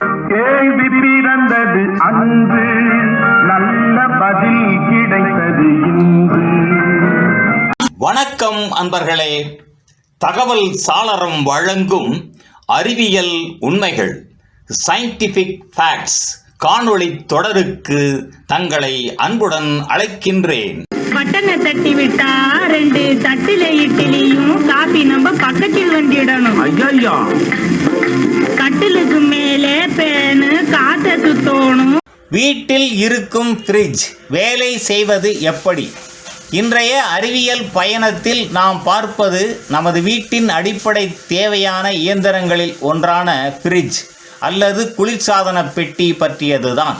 கேள்வி பிறந்தது அன்று நல்ல பதில் கிடைத்தது இன்று. வணக்கம் அன்பர்களே. தகவல் சாளரம் வழங்கும் அறிவியல் உண்மைகள் சயின்டிஃபிக் ஃபேக்ட்ஸ் காணொளி தொடருக்கு தங்களை அன்புடன் அழைக்கின்றேன். பட்டனை தட்டி விட்டா ரெண்டு தட்டுல இட்லியும் காபி நம்ம பக்கத்தில் வண்டிடணும் ஐயா பேனு காத்த சுத்தணும். வீட்டில் இருக்கும் ஃப்ரிட்ஜ் வேலை செய்வது எப்படி? இன்றைய அறிவியல் பயணத்தில் நாம் பார்ப்பது நமது வீட்டின் அடிப்படை தேவையான இயந்திரங்களில் ஒன்றான ஃப்ரிட்ஜ் அல்லது குளிர்சாதன பெட்டி பற்றியதுதான்.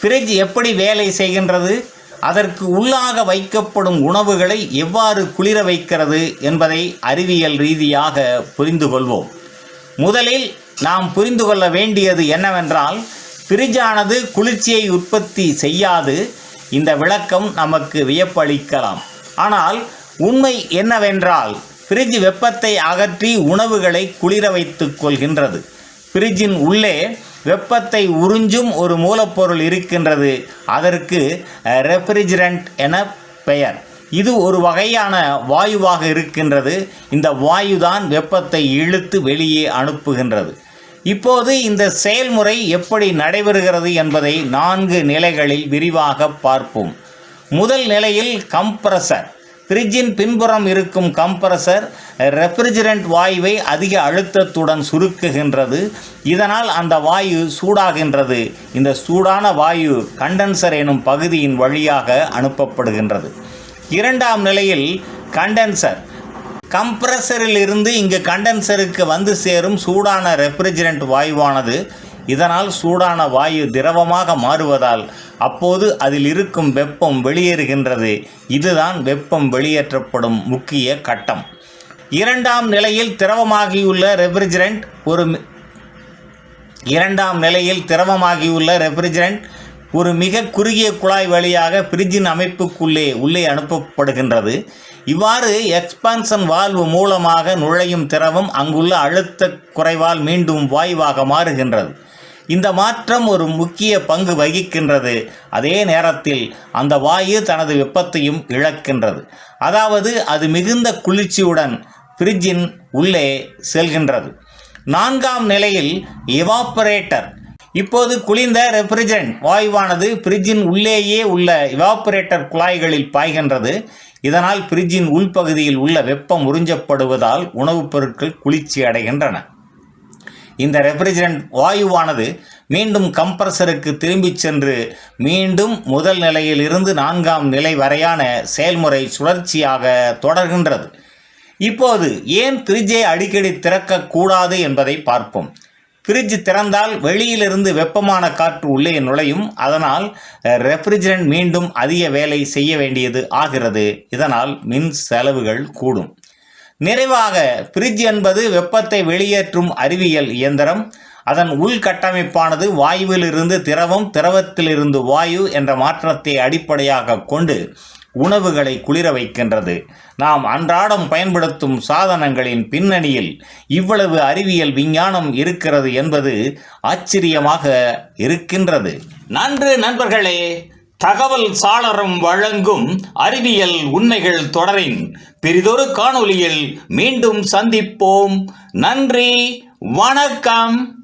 ஃப்ரிட்ஜ் எப்படி வேலை செய்கின்றது? அதற்கு உள்ளாக வைக்கப்படும் உணவுகளை எவ்வாறு குளிர வைக்கிறது என்பதை அறிவியல் ரீதியாக புரிந்து கொள்வோம் முதலில் நாம் புரிந்து கொள்ள வேண்டியது என்னவென்றால் ஃப்ரிட்ஜானது குளிர்ச்சியை உற்பத்தி செய்யாது. இந்த விளக்கம் நமக்கு வியப்பளிக்கலாம். ஆனால் உண்மை என்னவென்றால் ஃப்ரிட்ஜ் வெப்பத்தை அகற்றி உணவுகளை குளிர வைத்துக் கொள்கின்றது. ஃப்ரிட்ஜின் உள்ளே வெப்பத்தை உறிஞ்சும் ஒரு மூலப்பொருள் இருக்கின்றது. அதற்கு ரெஃப்ரிஜரண்ட் என பெயர். இது ஒரு வகையான வாயுவாக இருக்கின்றது. இந்த வாயுதான் வெப்பத்தை இழுத்து வெளியே அனுப்புகின்றது. இப்போது இந்த செயல்முறை எப்படி நடைபெறுகிறது என்பதை நான்கு நிலைகளில் விரிவாக பார்ப்போம். முதல் நிலையில் கம்ப்ரஸர் ஃப்ரிட்ஜின் பின்புறம் இருக்கும் கம்ப்ரஸர் ரெஃப்ரிஜரண்ட் வாயுவை அதிக அழுத்தத்துடன் சுருக்குகின்றது. இதனால் அந்த வாயு சூடாகின்றது. இந்த சூடான வாயு கண்டென்சர் எனும் பகுதியின் வழியாக அனுப்பப்படுகின்றது. இரண்டாம் நிலையில் கண்டென்சர் கம்ப்ரஸரில் இருந்து இங்கு கண்டென்சருக்கு வந்து சேரும் சூடான ரெஃப்ரிஜரண்ட் வாயுவானது. இதனால் சூடான வாயு திரவமாக மாறுவதால் அப்போது அதில் இருக்கும் வெப்பம் வெளியேறுகின்றது. இதுதான் வெப்பம் வெளியேற்றப்படும் முக்கிய கட்டம். இரண்டாம் நிலையில் திரவமாகியுள்ள ரெஃப்ரிஜரண்ட் ஒரு மி- இரண்டாம் நிலையில் திரவமாகியுள்ள ரெஃப்ரிஜரண்ட் ஒரு மிக குறுகிய குழாய் வழியாக பிரிட்ஜின் அமைப்புக்குள்ளே உள்ளே அனுப்பப்படுகின்றது. இவ்வாறு எக்ஸ்பான்சன் வால்வு மூலமாக நுழையும் திரவம் அங்குள்ள அழுத்த குறைவால் மீண்டும் வாயுவாக மாறுகின்றது. இந்த மாற்றம் ஒரு முக்கிய பங்கு வகிக்கின்றது. அதே நேரத்தில் அந்த வாயு தனது வெப்பத்தையும் இழக்கின்றது. அதாவது அது மிகுந்த குளிர்ச்சியுடன் ஃப்ரிட்ஜின் உள்ளே செல்கின்றது. நான்காம் நிலையில் எவாப்பரேட்டர் இப்போது குளிர்ந்த ரெஃப்ரிஜரண்ட் வாயுவானது ஃப்ரிட்ஜின் உள்ளேயே உள்ள இவாபரேட்டர் குழாய்களில் பாய்கின்றது. இதனால் ஃப்ரிட்ஜின் உள்பகுதியில் உள்ள வெப்பம் உறிஞ்சப்படுவதால் உணவுப் பொருட்கள் குளிர்ச்சி அடைகின்றன. இந்த ரெஃப்ரிஜரண்ட் வாயுவானது மீண்டும் கம்ப்ரஸருக்கு திரும்பிச் சென்று மீண்டும் முதல் நிலையில் இருந்து நான்காம் நிலை வரையான செயல்முறை சுழற்சியாக தொடர்கின்றது. இப்போது ஏன் ஃப்ரிட்ஜை அடிக்கடி திறக்கக்கூடாது என்பதை பார்ப்போம். ஃப்ரிட்ஜ் திறந்தால் வெளியிலிருந்து வெப்பமான காற்று உள்ளே நுழையும். அதனால் ரெஃப்ரிஜரண்ட் மீண்டும் அதிக வேலை செய்ய வேண்டியது ஆகிறது. இதனால் மின் செலவுகள் கூடும். நிறைவாக ஃப்ரிட்ஜ் என்பது வெப்பத்தை வெளியேற்றும் அறிவியல் இயந்திரம். அதன் உள்கட்டமைப்பானது வாயுவிலிருந்து திரவம் திரவத்திலிருந்து வாயு என்ற மாற்றத்தை அடிப்படையாக கொண்டு உணவுகளை குளிர வைக்கின்றது. நாம் அன்றாடம் பயன்படுத்தும் சாதனங்களின் பின்னணியில் இவ்வளவு அறிவியல் விஞ்ஞானம் இருக்கிறது என்பது ஆச்சரியமாக இருக்கின்றது. நன்று நண்பர்களே தகவல் சாளரம் வழங்கும் அறிவியல் உண்மைகள் தொடரின் பெரிதொரு காணொளியில் மீண்டும் சந்திப்போம். நன்றி வணக்கம்.